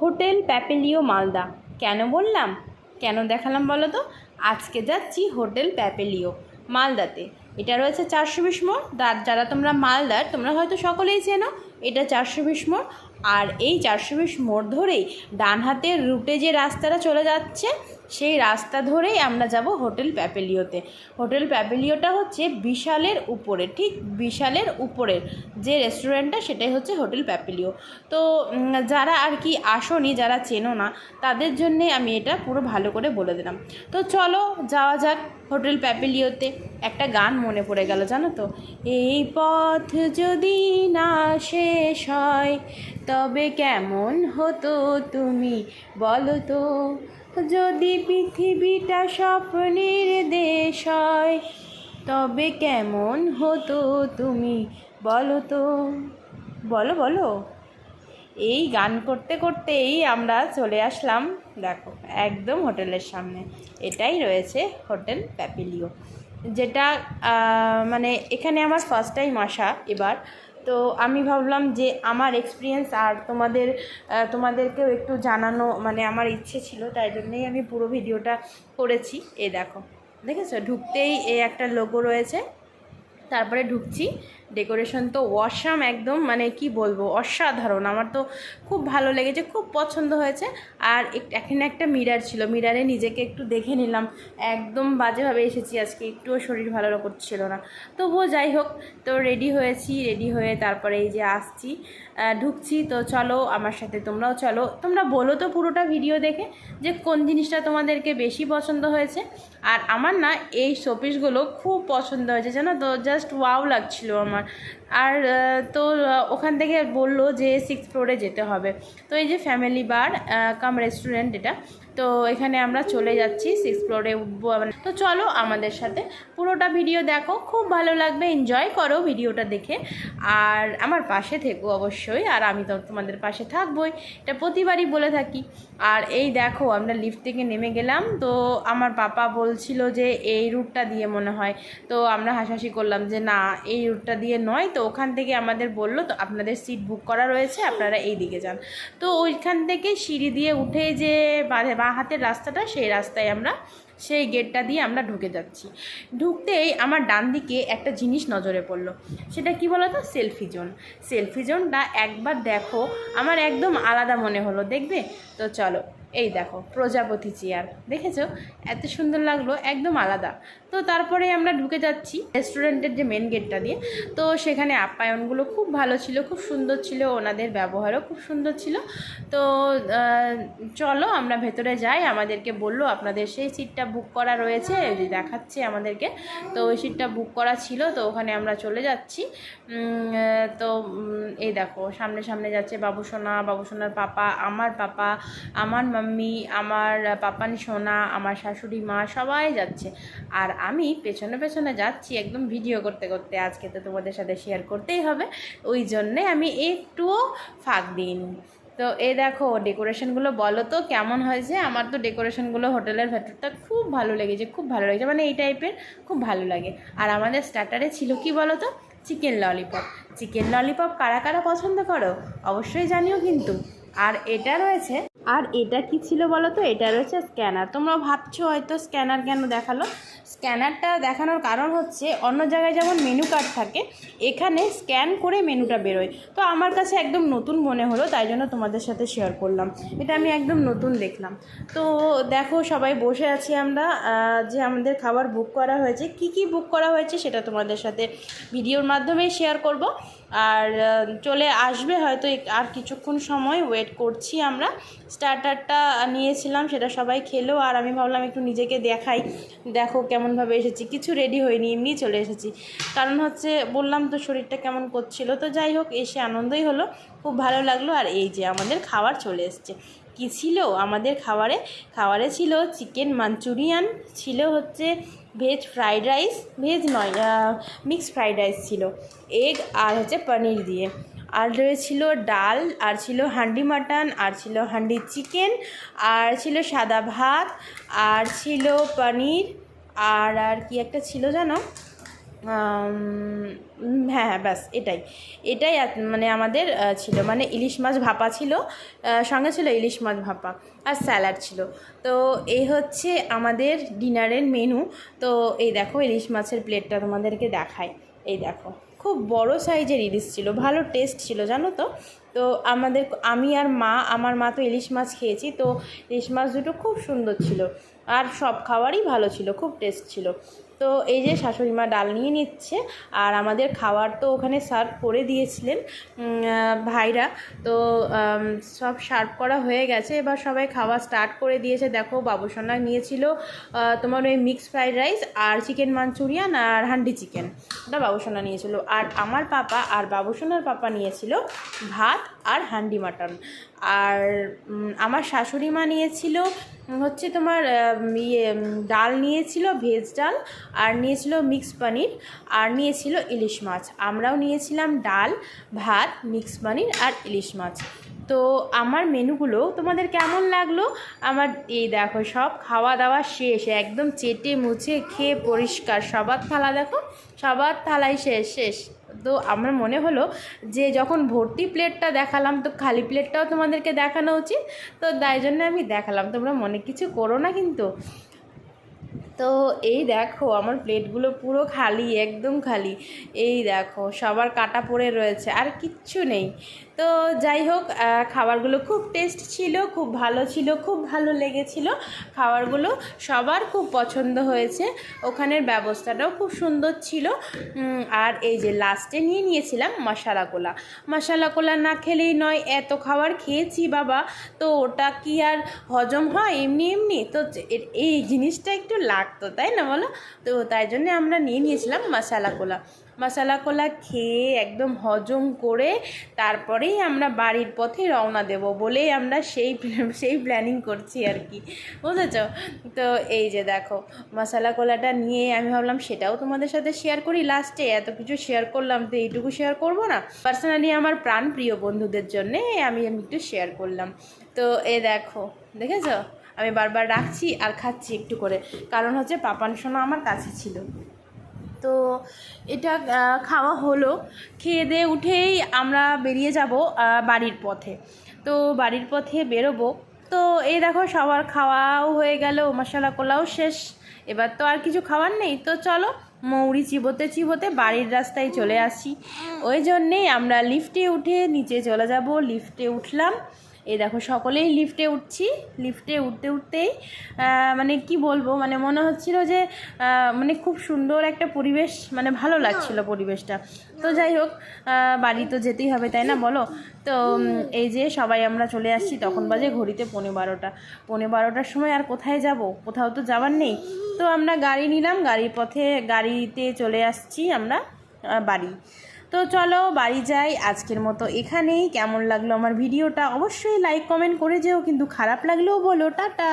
Hotel প্যাপেলিও Malda. কেন বললাম? কেন দেখালাম বলো তো? আজকে যাচ্ছি হোটেল প্যাপেলিও, মালদাতে। এটা রয়েছে চারশো বিশ মোড়। যারা তোমরা মালদার, তোমরা হয়তো সকলেই চেনো, এটা চারশো বিশ মোড়। আর এই চারশো বিশ মোড় ধরেই ডান হাতের রুটে যে রাস্তাটা চলে যাচ্ছে সেই রাস্তা ধরেই আমরা যাব হোটেল প্যাপেলিওতে। হোটেল প্যাপেলিওটা হচ্ছে বিশালের উপরে, ঠিক বিশালের উপরের যে রেস্টুরেন্টটা সেটাই হচ্ছে হোটেল প্যাপেলিও। তো যারা আর কি আসনি, যারা চেনো না, তাদের জন্যে আমি এটা পুরো ভালো করে বলে দিলাম। তো চলো, যাওয়া যাক হোটেল প্যাপেলিওতে। একটা গান মনে পড়ে গেল, জানো তো? এই পথ যদি না শেষ হয়, তবে কেমন হতো তুমি বলো তো? যদি পৃথিবীটা স্বপ্নের দেশ হয়, তবে কেমন হতো তুমি বলো তো? বলো বলো। এই গান করতে করতেই আমরা চলে আসলাম, দেখো, একদম হোটেলের সামনে। এটাই রয়েছে হোটেল প্যাপিলিও। যেটা মানে এখানে আমার ফার্স্ট টাইম আসা এবার। তো আমি ভাবলাম যে আমার এক্সপিরিয়েন্স আর তোমাদের তোমাদেরকেও একটু জানানো মানে আমার ইচ্ছে ছিল, তাই জন্যেই আমি পুরো ভিডিওটা করেছি। এ দেখো, দেখেছ? ঢুকতেই এই একটা লোগো রয়েছে। তারপরে ঢুকছি। ডেকোরেশন তো ওয়াসাম একদম মানে কি বলব, অসাধারণ। আমার তো খুব ভালো লেগেছে, খুব পছন্দ হয়েছে। আর এখানে একটা মিরার ছিল, মিরারে নিজেকে একটু দেখে নিলাম। একদম বাজেভাবে এসেছি আজকে, একটুও শরীর ভালো করছিল না। তবুও যাই হোক, তো রেডি হয়েছি রেডি হয়ে তারপরে এই যে আসছি ঢুকছি। তো চলো আমার সাথে তোমরাও চলো। তোমরা বলো তো পুরোটা ভিডিও দেখে যে কোন জিনিসটা তোমাদেরকে বেশি পছন্দ হয়েছে। আর আমার না এই শোপিসগুলো খুব পছন্দ হয়েছে, জানো তো? জাস্ট ওয়াও লাগছিল আমার। আর তো ওখান থেকে বলল যে সিক্স ফ্লোরে যেতে হবে। তো এই যে ফ্যামিলি বার কাম রেস্টুরেন্ট এটা তো এখানে আমরা চলে যাচ্ছি সিক্স ফ্লোরে উঠবো তো চলো আমাদের সাথে পুরোটা ভিডিও দেখো, খুব ভালো লাগবে এনজয় করো ভিডিওটা দেখে। আর আমার পাশে থেকো অবশ্যই, আর আমি তো তোমাদের পাশে থাকবোই, এটা প্রতিবারই বলে থাকি। আর এই দেখো, আমরা লিফট থেকে নেমে গেলাম, তো আমার পাপা বলছিল যে, এই রুটটা দিয়ে মনে হয়। তো আমরা হাসাহাসি করলাম যে, না, এই রুটটা দিয়ে নয়। তো ওখান থেকে আমাদের বলল, তো আপনাদের সিট বুক করা রয়েছে, আপনারা এই দিকে যান। তো ওইখান থেকে সিঁড়ি দিয়ে উঠে যে বা বাঁ হাতের রাস্তাটা সেই রাস্তায় আমরা সেই গেটটা দিয়ে আমরা ঢুকে যাচ্ছি। ঢুকতেই আমার ডান দিকে একটা জিনিস নজরে পড়ল। সেটা কি বলো তো সেলফি জোন। সেলফি জোনটা একবার দেখো, আমার একদম আলাদা মনে হলো, দেখবে? তো চলো। এই দেখো, প্রজাপতি চেয়ার। দেখেছ? এত সুন্দর লাগল, একদম আলাদা। তো তারপরে আমরা ঢুকে যাচ্ছি রেস্টুরেন্টের যে মেন গেটটা দিয়ে। তো সেখানে আপ্যায়নগুলো খুব ভালো ছিল, খুব সুন্দর ছিল, ওনাদের ব্যবহারও খুব সুন্দর ছিল। তো চলো আমরা ভেতরে যাই। আমাদেরকে বলল, আপনাদের সেই সিটটা বুক করা রয়েছে দেখাচ্ছে আমাদেরকে। তো ওই সিটটা বুক করা ছিল, তো ওখানে আমরা চলে যাচ্ছি। তো এই দেখো, সামনে সামনে যাচ্ছে বাবুসোনা। বাবুসোনার পাপা, আমার পাপা, আমার মাম্মি, আমার পাপানি সোনা, আমার শাশুড়ি মা, সবাই যাচ্ছে। আর আমি পেছনে পেছনে যাচ্ছি একদম ভিডিও করতে করতে। আজকে তো তোমাদের সাথে শেয়ার করতেই হবে। ওই জন্যে আমি একটুও ফাঁক দিইনি। তো এ দেখো ডেকোরেশনগুলো বলো তো, কেমন হয়েছে? আমার তো ডেকোরেশনগুলো হোটেলের ভেতরটা খুব ভালো লেগেছে, খুব ভালো লেগেছে। মানে এই টাইপের খুব ভালো লাগে। আর আমাদের স্টার্টারে ছিল কি বলো তো? চিকেন ললিপপ চিকেন ললিপপ কারা কারা পছন্দ করো? অবশ্যই জানিও কিন্তু। আর এটা রয়েছে আর এটা কি ছিল বলো তো এটা রয়েছে স্ক্যানার। তোমরা ভাবছ হয়তো স্ক্যানার কেন দেখাল? স্ক্যানারটা দেখানোর কারণ হচ্ছে অন্য জায়গায় যেমন মেনু কার্ড থাকে, এখানে স্ক্যান করে মেনুটা বেরোয়। তো আমার কাছে একদম নতুন মনে হলো, তাই জন্য তোমাদের সাথে শেয়ার করলাম। এটা আমি একদম নতুন দেখলাম। তো দেখো, সবাই বসে আছি আমরা যে আমাদের খাবার বুক করা হয়েছে। কি কি বুক করা হয়েছে সেটা তোমাদের সাথে ভিডিওর মাধ্যমেই শেয়ার করব। আর চলে আসবে হয়তো আর কিছুক্ষণ সময় ওয়েট করছি আমরা। স্টার্টারটা নিয়েছিলাম, সেটা সবাই খেলো, আর আমি ভাবলাম একটু নিজেকে দেখাই। দেখো কেমনভাবে এসেছি। কিছু রেডি হয়নি, এমনি চলে এসেছি। কারণ হচ্ছে, বললাম তো শরীরটা কেমন করছিল। তো যাই হোক, এসে আনন্দই হলো। খুব ভালো লাগল, আর এই যে আমাদের খাবার চলে এসছে। কি ছিল? আমাদের খাবারে খাবারে ছিল চিকেন মাঞ্চুরিয়ান ছিল হচ্ছে ভেজ ফ্রাইড রাইস ভেজ নয় মিক্সড ফ্রাইড রাইস ছিল। এগ আর হচ্ছে পনির দিয়ে। আর রয়েছিল ডাল, আর ছিল হান্ডি মাটন আর ছিল হান্ডি চিকেন আর ছিল সাদা ভাত, আর ছিল পনির আর আর কি একটা ছিল জানো? হ্যাঁ হ্যাঁ ব্যাস, এটাই। এটাই মানে আমাদের ছিল। মানে ইলিশ মাছ ভাপা ছিল সঙ্গে ছিল ইলিশ মাছ ভাপা আর স্যালাড ছিল। তো এই হচ্ছে আমাদের ডিনারের মেনু। তো এই দেখো, ইলিশ মাছের প্লেটটা তোমাদেরকে দেখাই। এই দেখো, খুব বড় সাইজের ইলিশ ছিল, ভালো টেস্ট ছিল, জানো তো? তো আমাদের, আমি আর মা, আমার মা তো ইলিশ মাছ খেয়েছি, তো ইলিশ মাছ দুটো খুব সুন্দর ছিল। আর সব খাবারই ভালো ছিল, খুব টেস্ট ছিল। তো এই যে শাশুড়ি মা ডাল নিয়ে নিচ্ছে, আর আমাদের খাবার তো ওখানে সার্ভ করে দিয়েছিলেন ভাইরা। তো সব সার্ভ করা হয়ে গেছে, এবার সবাই খাওয়া স্টার্ট করে দিয়েছে। দেখো বাবুসোনা নিয়েছিল তোমার ওই মিক্স ফ্রাইড রাইস আর চিকেন মাঞ্চুরিয়ান আর হান্ডি চিকেন ওটা বাবুসোনা নিয়েছিল। আর আমার পাপা আর বাবুসোনার পাপা নিয়েছিল ভাত আর হান্ডি মাটন আর আমার শাশুড়ি মা নিয়েছিল হচ্ছে তোমার ইয়ে ডাল নিয়েছিল, ভেজ ডাল, আর নিয়েছিল মিক্স পানির, আর নিয়েছিল ইলিশ মাছ। আমরাও নিয়েছিলাম ডাল, ভাত মিক্স পানির আর ইলিশ মাছ। তো আমার মেনুগুলো তোমাদের কেমন লাগল? আমার, এই দেখো, সব খাওয়া দাওয়া শেষ, একদম চেটে মুছে, খেয়ে পরিষ্কার, সবার থালা দেখো, সবার থালাই শেষ শেষ। তো আমার মনে হলো যে যখন ভর্তি প্লেটটা দেখালাম, তো খালি প্লেটটাও তোমাদেরকে দেখানো উচিত। তো তাই জন্য আমি দেখালাম। তোমরা মনে কিছু করো না কিন্তু। তো এই দেখো, আমার প্লেটগুলো পুরো খালি, একদম খালি। এই দেখো, সবার কাটা পড়ে রয়েছে, আর কিচ্ছু নেই। তো যাই হোক খাবারগুলো খুব টেস্ট ছিল, খুব ভালো ছিল, খুব ভালো লেগেছিল। খাবারগুলো সবার খুব পছন্দ হয়েছে। ওখানের ব্যবস্থাটাও খুব সুন্দর ছিল। আর এই যে লাস্টে নিয়ে নিয়েছিলাম মশালা কোলা। মশালা কোলা না খেলেই নয়, এত খাবার খেয়েছি বাবা। তো ওটা কি আর হজম হয়? এমনি এমনি। তো এই জিনিসটা একটু লাগতো, তাই না বলো? তো তাই জন্যে আমরা নিয়ে নিয়েছিলাম মশালা কোলা। মশালা কোলা খেয়ে একদম হজম করে তারপরেই আমরা বাড়ির পথে রওনা দেব বলেই আমরা সেই সেই প্ল্যানিং করছি আর কি, বুঝেছ? তো এই যে দেখো, মশালা কোলাটা নিয়ে আমি ভাবলাম সেটাও তোমাদের সাথে শেয়ার করি লাস্টে এত কিছু শেয়ার করলাম তো এইটুকু শেয়ার করব না। পার্সোনালি আমার প্রাণ প্রিয় বন্ধুদের জন্যে আমি আমি একটু শেয়ার করলাম। তো এ দেখো, দেখেছ? আমি বারবার রাখছি আর খাচ্ছি একটু করে। কারণ হচ্ছে পাপান সোনা আমার কাছে ছিল। তো এটা খাওয়া হলো। খেয়ে দিয়ে উঠেই আমরা বেরিয়ে যাব বাড়ির পথে। তো বাড়ির পথে বেরোবো। তো এই দেখো সবার খাওয়াও হয়ে গেল, মশলা কোলাও শেষ। এবার তো আর কিছু খাওয়ার নেই। তো চলো, মৌরি চিবোতে চিবোতে বাড়ির রাস্তায় চলে আসি। ওই জন্যেই আমরা লিফটে উঠে নিচে চলে যাব। লিফটে উঠলাম। এই দেখো সকলেই লিফটে উঠছি। লিফটে উঠতে উঠতেই মানে কি বলব মানে মনে হচ্ছিল যে মানে খুব সুন্দর একটা পরিবেশ মানে ভালো লাগছিল পরিবেশটা। তো যাই হোক বাড়ি তো যেতেই হবে তাই না বলো? তো এই যে সবাই আমরা চলে আসছি তখন বাজে ঘড়িতে পৌনে বারোটা। পৌনে বারোটার সময় আর কোথায় যাব? কোথাও তো যাবার নেই। তো আমরা গাড়ি নিলাম গাড়ির পথে গাড়িতে চলে আসছি আমরা বাড়ি। তো চলো বাড়ি যাই, আজকের মতো এখানেই। কেমন লাগল আমার ভিডিওটা? অবশ্যই লাইক কমেন্ট করে যেও। কিন্তু খারাপ লাগলেও বলো, টাটা।